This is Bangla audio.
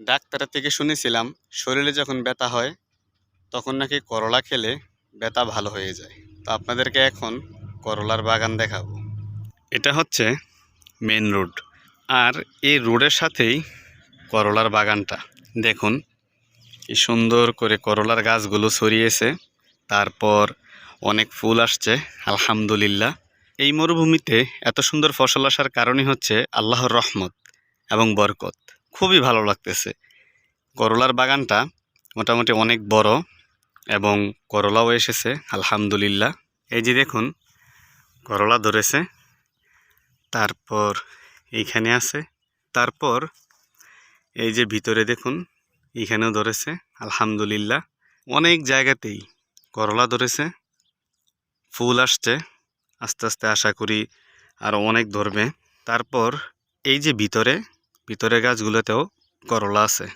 ডাক্তারের থেকে শুনেছিলাম, শরীরে যখন ব্যথা হয়, তখন নাকি করলা খেলে ব্যথা ভালো হয়ে যায়। তো আপনাদেরকে এখন করলার বাগান দেখাবো। এটা হচ্ছে মেন রোড আর এই রোডের সাথেই করলার বাগানটা। দেখুন, কি সুন্দর করে করলার গাছগুলো ছড়িয়েছে। তারপর অনেক ফুল আসছে, আলহামদুলিল্লাহ। এই মরুভূমিতে এত সুন্দর ফসল আসার কারণই হচ্ছে আল্লাহর রহমত এবং বরকত। খুবই ভালো লাগতেছে। করলার বাগানটা মোটামুটি অনেক বড় এবং করলাও এসেছে, আলহামদুলিল্লাহ। এই যে দেখুন, করলা ধরেছে, তারপর এইখানে আছে, তারপর এই যে ভিতরে দেখুন, এইখানেও ধরেছে, আলহামদুলিল্লাহ। অনেক জায়গাতেই করলা ধরেছে, ফুল আসছে, আস্তে আস্তে আশা করি আরও অনেক ধরবে। তারপর এই যে ভিতরে ভিতরে গাছগুলোতেও করলা আছে।